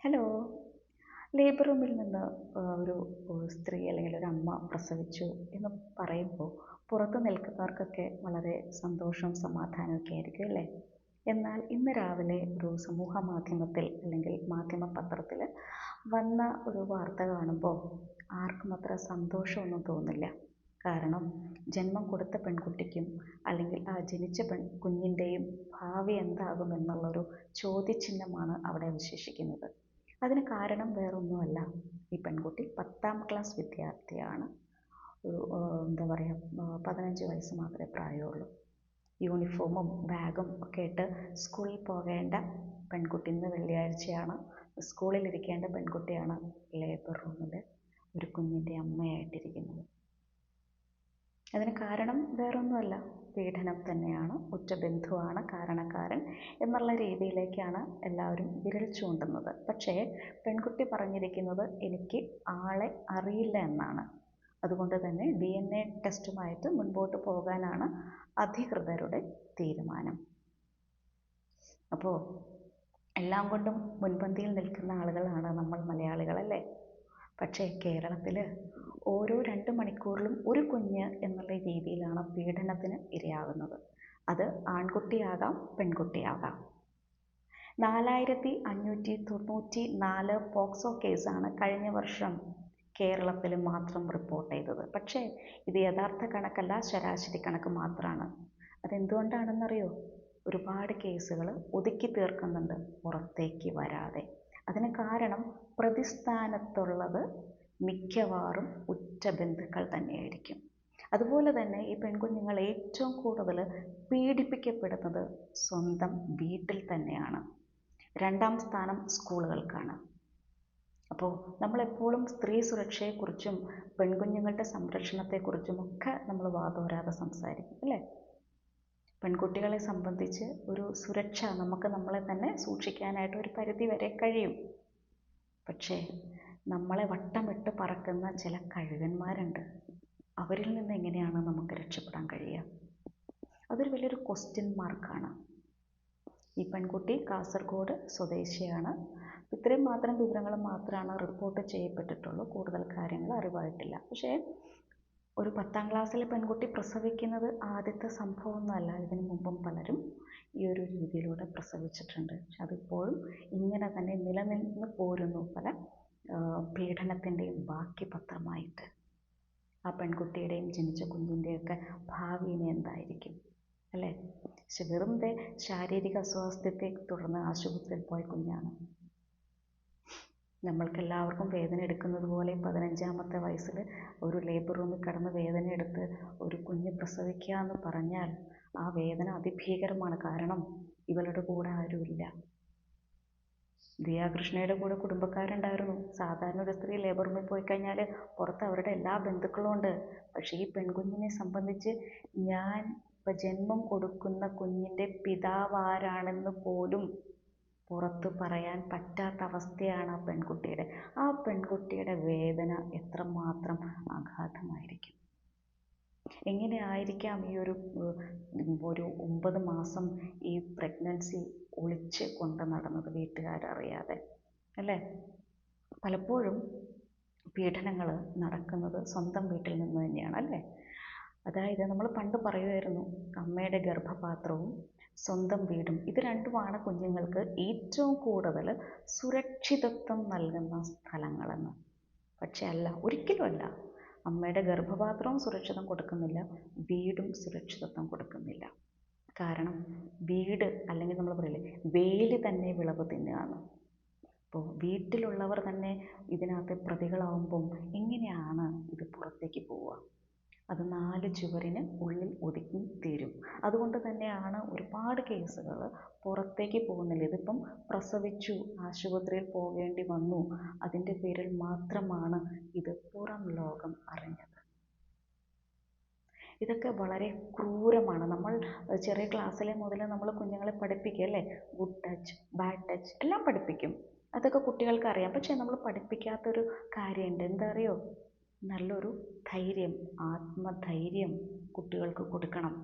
Hello labour റൂമിൽ നിന്ന് ഒരു സ്ത്രീ അല്ലെങ്കിൽ ഒരു അമ്മ പ്രസവിച്ചു എന്ന് പറയുമ്പോൾ പുറത്ത് നിൽക്കുന്നവർക്കൊക്കെ വളരെ സന്തോഷവും സമാധാനമൊക്കെ ആയിരിക്കും അല്ലേ? എന്നാൽ ഇന്ന് രാവിലെ ഒരു സമൂഹ മാധ്യമത്തിൽ അല്ലെങ്കിൽ മാധ്യമ പത്രത്തിൽ വന്ന ഒരു വാർത്ത കാണുമ്പോൾ ആർക്കും അത്ര സന്തോഷമൊന്നും തോന്നില്ല. കാരണം ജന്മം കൊടുത്ത പെൺകുട്ടിക്കും അല്ലെങ്കിൽ ആ ജനിച്ച പെൺ കുഞ്ഞിന്റെയും ഭാവി എന്താകുമെന്നുള്ളൊരു ചോദ്യചിഹ്നമാണ് അവിടെ അവശേഷിക്കുന്നത്. അതിന് കാരണം വേറൊന്നുമല്ല. ഈ പെൺകുട്ടി പത്താം ക്ലാസ് വിദ്യാർത്ഥിയാണ്. ഒരു എന്താ പറയുക പതിനഞ്ച് വയസ്സ് മാത്രമേ പ്രായമുള്ളൂ. യൂണിഫോമും ബാഗും ഒക്കെ ഇട്ട് സ്കൂളിൽ പോകേണ്ട പെൺകുട്ടി ഇന്ന് വെള്ളിയാഴ്ചയാണ്. സ്കൂളിൽ ഇരിക്കേണ്ട പെൺകുട്ടിയാണ് ലേബർ റൂമിൽ ഒരു കുഞ്ഞിന്റെ അമ്മയായിട്ടിരിക്കുന്നത്. അതിന് കാരണം വേറൊന്നുമല്ല. പീഡനം തന്നെയാണ് ഉറ്റ ബന്ധുവാണ് കാരണക്കാരൻ എന്നുള്ള രീതിയിലേക്കാണ് എല്ലാവരും വിരൽ ചൂണ്ടുന്നത്. പക്ഷേ പെൺകുട്ടി പറഞ്ഞിരിക്കുന്നത് എനിക്ക് ആളെ അറിയില്ല എന്നാണ്. അതുകൊണ്ട് തന്നെ ഡി എൻ എ ടെസ്റ്റുമായിട്ട് മുൻപോട്ട് പോകാനാണ് അധികൃതരുടെ തീരുമാനം. അപ്പോൾ എല്ലാം കൊണ്ടും മുൻപന്തിയിൽ നിൽക്കുന്ന ആളുകളാണ് നമ്മൾ മലയാളികളല്ലേ? പക്ഷേ കേരളത്തിൽ ഓരോ രണ്ട് മണിക്കൂറിലും ഒരു കുഞ്ഞ് എന്നുള്ള രീതിയിലാണ് പീഡനത്തിന് ഇരയാകുന്നത്. അത് ആൺകുട്ടിയാകാം പെൺകുട്ടിയാകാം. നാലായിരത്തി അഞ്ഞൂറ്റി തൊണ്ണൂറ്റി നാല് പോക്സോ കേസാണ് കഴിഞ്ഞ വർഷം കേരളത്തിൽ മാത്രം റിപ്പോർട്ട് ചെയ്തത്. പക്ഷേ ഇത് യഥാർത്ഥ കണക്കല്ല ശരാശരി കണക്ക് മാത്രമാണ് അതെന്തുകൊണ്ടാണെന്നറിയോ? ഒരുപാട് കേസുകൾ ഒതുക്കി തീർക്കുന്നുണ്ട് പുറത്തേക്ക് വരാതെ. അതിന് കാരണം പ്രതിസ്ഥാനത്തുള്ളത് മിക്കവാറും ഉറ്റ ബന്ധുക്കൾ തന്നെയായിരിക്കും. അതുപോലെ തന്നെ ഈ പെൺകുഞ്ഞുങ്ങൾ ഏറ്റവും കൂടുതൽ പീഡിപ്പിക്കപ്പെടുന്നത് സ്വന്തം വീട്ടിൽ തന്നെയാണ്. രണ്ടാം സ്ഥാനം സ്കൂളുകൾക്കാണ്. അപ്പോൾ നമ്മളെപ്പോഴും സ്ത്രീ സുരക്ഷയെക്കുറിച്ചും പെൺകുഞ്ഞുങ്ങളുടെ സംരക്ഷണത്തെക്കുറിച്ചും ഒക്കെ നമ്മൾ വാതോരാതെ സംസാരിക്കും അല്ലേ? പെൺകുട്ടികളെ സംബന്ധിച്ച് ഒരു സുരക്ഷ നമുക്ക് നമ്മളെ തന്നെ സൂക്ഷിക്കാനായിട്ട് ഒരു പരിധി വരെ കഴിയും. പക്ഷേ നമ്മളെ വട്ടമിട്ട് പറക്കുന്ന ചില കഴുകന്മാരുണ്ട്. അവരിൽ നിന്ന് എങ്ങനെയാണ് നമുക്ക് രക്ഷപ്പെടാൻ കഴിയുക? അതൊരു വലിയൊരു ക്വസ്റ്റ്യൻ മാർക്കാണ് ഈ പെൺകുട്ടി കാസർഗോഡ് സ്വദേശിയാണ്. ഇത്രയും മാത്രം വിവരങ്ങൾ മാത്രമാണ് റിപ്പോർട്ട് ചെയ്യപ്പെട്ടിട്ടുള്ളൂ. കൂടുതൽ കാര്യങ്ങൾ അറിവായിട്ടില്ല. പക്ഷേ ഒരു പത്താം ക്ലാസ്സിലെ പെൺകുട്ടി പ്രസവിക്കുന്നത് ആദ്യത്തെ സംഭവമൊന്നുമല്ല ഇതിനു മുമ്പും പലരും ഈ ഒരു രീതിയിലൂടെ പ്രസവിച്ചിട്ടുണ്ട്. പക്ഷെ അതിപ്പോഴും ഇങ്ങനെ തന്നെ നിലനിന്ന് പോരുന്നു പല പീഡനത്തിന്റെയും ബാക്കി പത്രമായിട്ട് ആ പെൺകുട്ടിയുടെയും ജനിച്ച കുഞ്ഞിന്റെയൊക്കെ ഭാവി ഇനി എന്തായിരിക്കും? അല്ലേ? പക്ഷെ വെറുതെ ശാരീരിക അസ്വാസ്ഥ്യത്തെ തുടർന്ന് ആശുപത്രിയിൽ പോയ കുഞ്ഞാണ്. നമ്മൾക്കെല്ലാവർക്കും വേദന എടുക്കുന്നത് പോലെ പതിനഞ്ചാമത്തെ വയസ്സിൽ ഒരു ലേബർ റൂമിൽ കിടന്ന് വേദന എടുത്ത് ഒരു കുഞ്ഞ് പ്രസവിക്കുക എന്ന് പറഞ്ഞാൽ ആ വേദന അതിഭീകരമാണ്. കാരണം ഇവളുടെ കൂടെ ആരുമില്ല. ദിയാകൃഷ്ണയുടെ കൂടെ കുടുംബക്കാരുണ്ടായിരുന്നു. സാധാരണ ഒരു സ്ത്രീ ലേബർ റൂമിൽ പോയി കഴിഞ്ഞാൽ പുറത്ത് അവരുടെ എല്ലാ ബന്ധുക്കളും ഉണ്ട്. പക്ഷേ ഈ പെൺകുഞ്ഞിനെ സംബന്ധിച്ച് ഞാൻ ഇപ്പം ജന്മം കൊടുക്കുന്ന കുഞ്ഞിന്റെ പിതാവാരാണെന്ന് പോലും പുറത്ത് പറയാൻ പറ്റാത്ത അവസ്ഥയാണ് ആ പെൺകുട്ടിയുടെ. ആ പെൺകുട്ടിയുടെ വേദന എത്രമാത്രം ആഘാതമായിരിക്കും? എങ്ങനെ ആയിരിക്കാം ഈ ഒരു ഒരു ഒമ്പത് മാസം ഈ പ്രഗ്നൻസി ഒളിച്ച് കൊണ്ട് നടന്നത് വീട്ടുകാരറിയാതെ? അല്ലേ? പലപ്പോഴും പീഡനങ്ങൾ നടക്കുന്നത് സ്വന്തം വീട്ടിൽ നിന്ന് തന്നെയാണ് അല്ലേ? അതായത് നമ്മൾ പണ്ട് പറയുമായിരുന്നു അമ്മയുടെ ഗർഭപാത്രവും സ്വന്തം വീടും. ഇത് രണ്ടുമാണ് കുഞ്ഞുങ്ങൾക്ക് ഏറ്റവും കൂടുതൽ സുരക്ഷിതത്വം നൽകുന്ന സ്ഥലങ്ങളെന്ന്. പക്ഷേ അല്ല ഒരിക്കലും അല്ല. അമ്മയുടെ ഗർഭപാത്രവും സുരക്ഷിതം കൊടുക്കുന്നില്ല വീടും സുരക്ഷിതത്വം കൊടുക്കുന്നില്ല. കാരണം വീട് അല്ലെങ്കിൽ നമ്മൾ പറയില്ലേ വേലി തന്നെ വിളവ് തിന്നുകയാണ്. അപ്പോൾ വീട്ടിലുള്ളവർ തന്നെ ഇതിനകത്ത് പ്രതികളാവുമ്പം എങ്ങനെയാണ് ഇത് പുറത്തേക്ക് പോവുക? അത് നാല് ചുവരിന് ഉള്ളിൽ ഒതുക്കി തീരും. അതുകൊണ്ട് തന്നെയാണ് ഒരുപാട് കേസുകൾ പുറത്തേക്ക് പോകുന്നില്ല. ഇതിപ്പം പ്രസവിച്ചു ആശുപത്രിയിൽ പോകേണ്ടി വന്നു. അതിന്റെ പേരിൽ മാത്രമാണ് ഇത് പുറം ലോകം അറിഞ്ഞത്. ഇതൊക്കെ വളരെ ക്രൂരമാണ്. നമ്മൾ ചെറിയ ക്ലാസ്സിലെ മുതൽ നമ്മൾ കുഞ്ഞുങ്ങളെ പഠിപ്പിക്കുക അല്ലേ? ഗുഡ് ടച്ച് ബാഡ് ടച്ച് എല്ലാം പഠിപ്പിക്കും. അതൊക്കെ കുട്ടികൾക്ക് അറിയാം. പക്ഷേ നമ്മൾ പഠിപ്പിക്കാത്തൊരു കാര്യമുണ്ട്. എന്താ അറിയോ? നല്ലൊരു ധൈര്യം ആത്മധൈര്യം കുട്ടികൾക്ക് കൊടുക്കണം.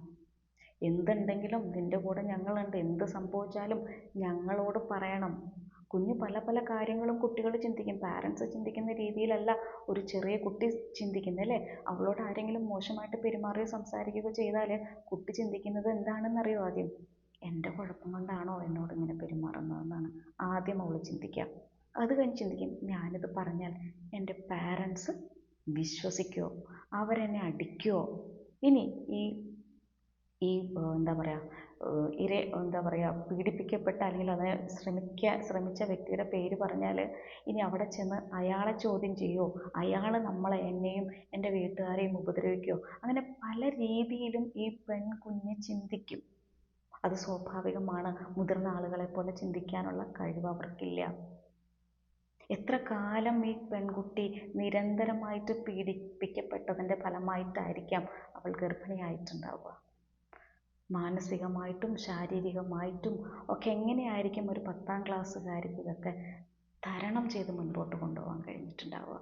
എന്തുണ്ടെങ്കിലും നിന്റെ കൂടെ ഞങ്ങളുണ്ട്. എന്ത് സംഭവിച്ചാലും ഞങ്ങളോട് പറയണം. കുഞ്ഞ് പല പല കാര്യങ്ങളും കുട്ടികൾ ചിന്തിക്കും. പാരൻസ് ചിന്തിക്കുന്ന രീതിയിലല്ല ഒരു ചെറിയ കുട്ടി ചിന്തിക്കുന്നത് അല്ലേ? അവളോട് ആരെങ്കിലും മോശമായിട്ട് പെരുമാറുകയോ സംസാരിക്കുകയോ ചെയ്താൽ കുട്ടി ചിന്തിക്കുന്നത് എന്താണെന്നറിയോ ആദ്യം? എന്റെ കുഴപ്പം കൊണ്ടാണോ എന്നോട് ഇങ്ങനെ പെരുമാറുന്നതെന്നാണ് ആദ്യം അവൾ ചിന്തിക്കുക. അത് കഴിഞ്ഞ് ചിന്തിക്കും. ഞാനിത് പറഞ്ഞാൽ എന്റെ പാരൻസ് വിശ്വസിക്കുമോ അവരെന്നെ അടിക്കുമോ ഇനി ഈ ഈ എന്താ പറയുക ഇര എന്താ പറയുക പീഡിപ്പിക്കപ്പെട്ട അല്ലെങ്കിൽ അതിനെ ശ്രമിക്കുക ശ്രമിച്ച വ്യക്തിയുടെ പേര് പറഞ്ഞാൽ ഇനി അവിടെ ചെന്ന് അയാളെ ചോദ്യം ചെയ്യുമോ അയാൾ നമ്മളെ എന്നെയും എന്റെ വീട്ടുകാരെയും ഉപദ്രവിക്കുമോ അങ്ങനെ പല രീതിയിലും ഈ പെൺകുഞ്ഞ് ചിന്തിക്കും. അത് സ്വാഭാവികമാണ്. മുതിർന്ന ആളുകളെ പോലെ ചിന്തിക്കാനുള്ള കഴിവ് അവർക്കില്ല. എത്ര കാലം ഈ പെൺകുട്ടി നിരന്തരമായിട്ട് പീഡിപ്പിക്കപ്പെട്ടതിന്റെ ഫലമായിട്ടായിരിക്കാം അവൾ ഗർഭിണിയായിട്ടുണ്ടാവുക? മാനസികമായിട്ടും ശാരീരികമായിട്ടും ഒക്കെ എങ്ങനെയായിരിക്കും ഒരു പത്താം ക്ലാസ്സുകാരിക്ക് ഇതൊക്കെ തരണം ചെയ്ത് മുൻപോട്ട് കൊണ്ടുപോകാൻ കഴിഞ്ഞിട്ടുണ്ടാവുക?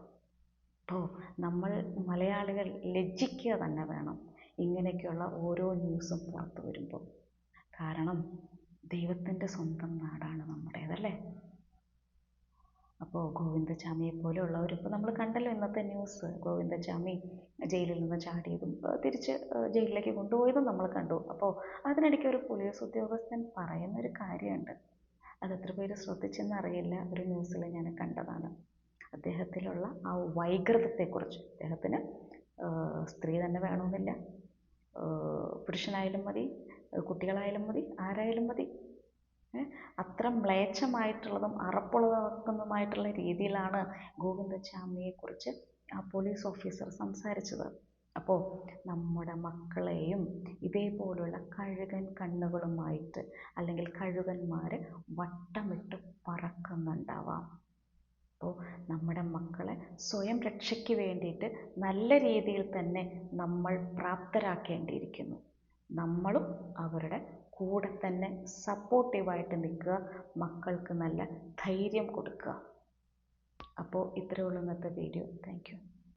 അപ്പോൾ നമ്മൾ മലയാളികൾ ലജ്ജിക്കുക തന്നെ വേണം ഇങ്ങനെയൊക്കെയുള്ള ഓരോ ന്യൂസും പുറത്തു വരുമ്പോൾ. കാരണം ദൈവത്തിന്റെ സ്വന്തം നാടാണ് നമ്മുടേതല്ലേ? അപ്പോൾ ഗോവിന്ദചാമിയെ പോലെയുള്ളവർ ഇപ്പോൾ നമ്മൾ കണ്ടല്ലോ ഇന്നത്തെ ന്യൂസ് ഗോവിന്ദചാമി ജയിലിൽ നിന്ന് ചാടിയതും തിരിച്ച് ജയിലിലേക്ക് കൊണ്ടുപോയതും നമ്മൾ കണ്ടു. അപ്പോൾ അതിനിടയ്ക്ക് ഒരു പോലീസ് ഉദ്യോഗസ്ഥൻ പറയുന്നൊരു കാര്യമുണ്ട്. അത് എത്ര പേര് ശ്രദ്ധിച്ചെന്ന് അറിയില്ല ഒരു ന്യൂസിൽ ഞാൻ കണ്ടതാണ്. അദ്ദേഹത്തിലുള്ള ആ വൈകൃതത്തെക്കുറിച്ച്. അദ്ദേഹത്തിന് സ്ത്രീ തന്നെ വേണമെന്നില്ല. പുരുഷനായാലും മതി കുട്ടികളായാലും മതി ആരായാലും മതി. അത്ര മ്ലേച്ഛമായിട്ടുള്ളതും അറപ്പുളവാക്കുന്നതുമായിട്ടുള്ള രീതിയിലാണ് ഗോവിന്ദച്ചാമിയെക്കുറിച്ച് ആ പോലീസ് ഓഫീസർ സംസാരിച്ചത്. അപ്പോൾ നമ്മുടെ മക്കളെയും ഇതേപോലുള്ള കഴുകൻ കണ്ണുകളുമായിട്ട് അല്ലെങ്കിൽ കഴുകന്മാർ വട്ടമിട്ട് പറക്കുന്നുണ്ടാവാം. അപ്പോൾ നമ്മുടെ മക്കളെ സ്വയം രക്ഷയ്ക്ക് വേണ്ടിയിട്ട് നല്ല രീതിയിൽ തന്നെ നമ്മൾ പ്രാപ്തരാക്കേണ്ടിയിരിക്കുന്നു. നമ്മളും അവരുടെ കൂടെ തന്നെ സപ്പോർട്ടീവായിട്ട് നിൽക്കുക. മക്കൾക്ക് നല്ല ധൈര്യം കൊടുക്കുക. അപ്പോൾ ഇത്രയേ ഉള്ളൂ ഇന്നത്തെ വീഡിയോ താങ്ക് യു